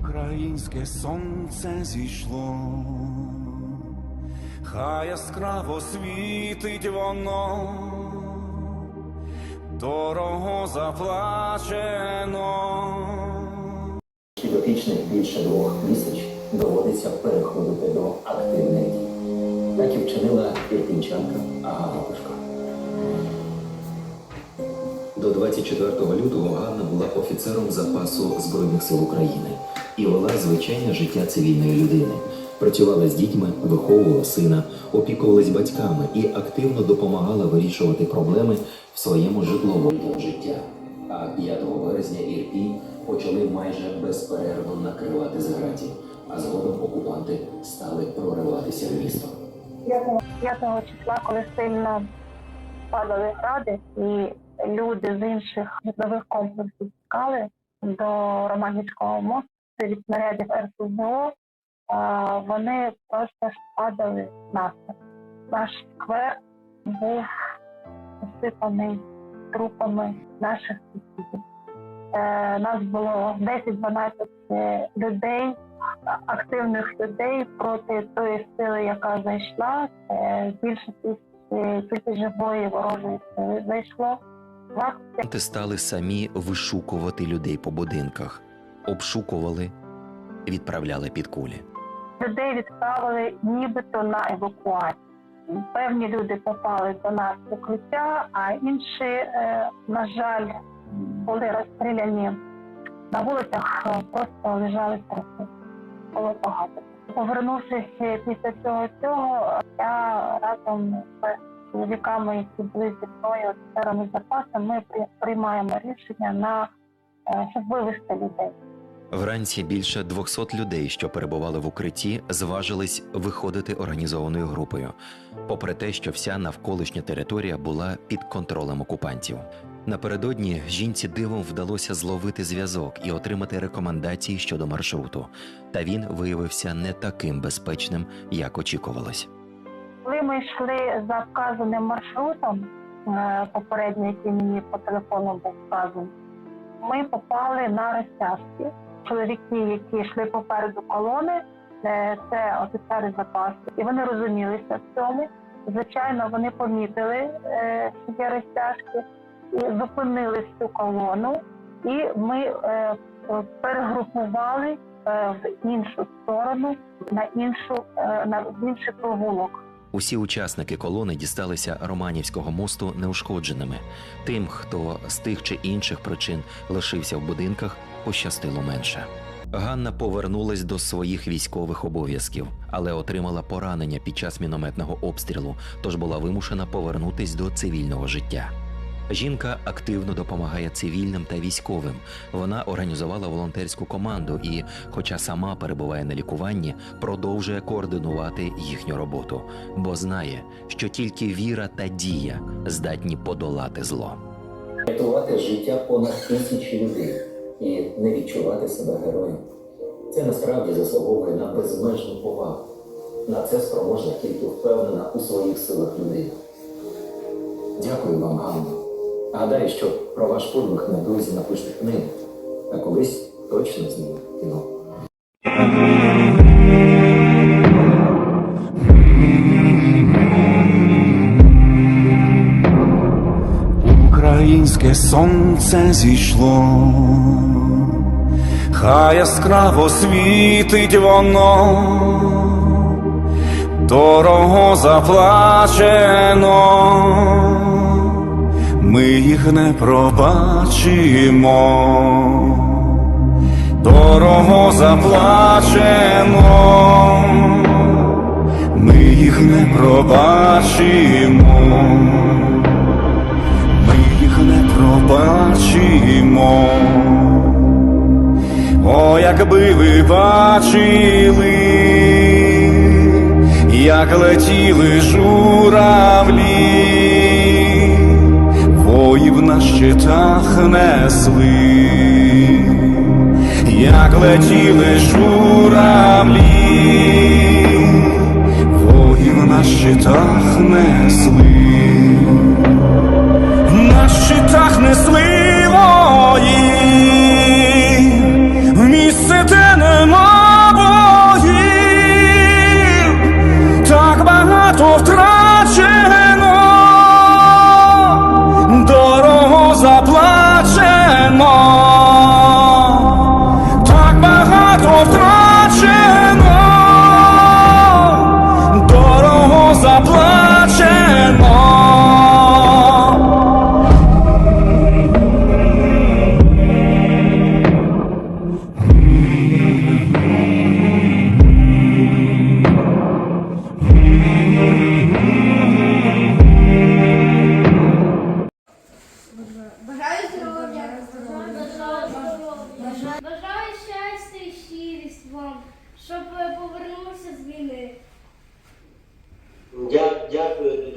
Українське сонце зійшло, хай яскраво світить воно, дорого заплачено. Підопічних більше двох тисяч доводиться переходити до активних дій. Так і вчинила ірпінчанка Агата. До 24 лютого Ганна була офіцером запасу Збройних сил України і вела звичайне життя цивільної людини. Працювала з дітьми, виховувала сина, опікувалась батьками і активно допомагала вирішувати проблеми в своєму житловому життя. А 5 березня Ірпінь почали майже безперервно накривати зграді, а згодом окупанти стали прориватися в місто. 5 числа, коли сильно падали гради, і люди з інших житлових комплексів тікали до Романівського мосту від снарядів РСЗО, вони просто падали на. Наш сквер був осипаний трупами наших сусідів. Е, Нас було 10-12 людей, активних людей проти тої сили, яка зайшла. Більше тільки живої ворожої сили зайшло. 20 Окупанти стали самі вишукувати людей по будинках, обшукували, відправляли під кулі. людей відправили нібито на евакуацію. Певні люди попали до нас в укриття, а інші, е, на жаль, були розстріляні на вулицях, просто лежали трупи. Було багато. Повернувшись після цього цього, я разом з чоловіками, які були зі мною офіцерами запасу, ми приймаємо рішення на е, щоб вивезти людей. Вранці більше 200 людей, що перебували в укритті, зважились виходити організованою групою, попри те, що вся навколишня територія була під контролем окупантів. Напередодні жінці дивом вдалося зловити зв'язок і отримати рекомендації щодо маршруту. Та він виявився не таким безпечним, як очікувалось. Коли ми йшли за вказаним маршрутом, е, попередньо, який мені по телефону був вказаний, ми попали на розтяжки. Чоловіки, які йшли попереду колони, е, це офіцери запасу, і вони розумілися в цьому. Звичайно, вони помітили, е, що є розтяжки, зупинили цю колону, і ми е, перегрупували е, в іншу сторону, на іншу е, на інший провулок. Усі учасники колони дісталися Романівського мосту неушкодженими. Тим, хто з тих чи інших причин лишився в будинках, пощастило менше. Ганна повернулась до своїх військових обов'язків, але отримала поранення під час мінометного обстрілу, тож була вимушена повернутись до цивільного життя. Жінка активно допомагає цивільним та військовим. Вона організувала волонтерську команду і, хоча сама перебуває на лікуванні, продовжує координувати їхню роботу, бо знає, що тільки віра та дія здатні подолати зло. Рятувати життя понад тисячі людей і не відчувати себе героєм. Це насправді заслуговує на безмежну повагу. На це спроможна тільки впевнена у своїх силах людина. Дякую вам, Ганно. Гадаю, що про ваш подвиг на друзі напишуть книгу, а колись точно знімуть кіно. Українське сонце зійшло, хай яскраво світить воно, дорого заплачено, ми їх не пробачимо, дорого заплачено, ми їх не пробачимо. Ми їх не пробачимо. О, якби ви бачили, як летіли журавлі, воїв на щитах несли, як летіли журавлі, воїв на щитах несли, на щитах несли в нема боїв, так багато втрачено,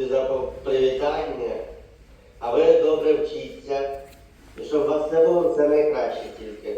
тобі за привітання. А ви добре вчіться. І щоб вас все було все найкраще тільки.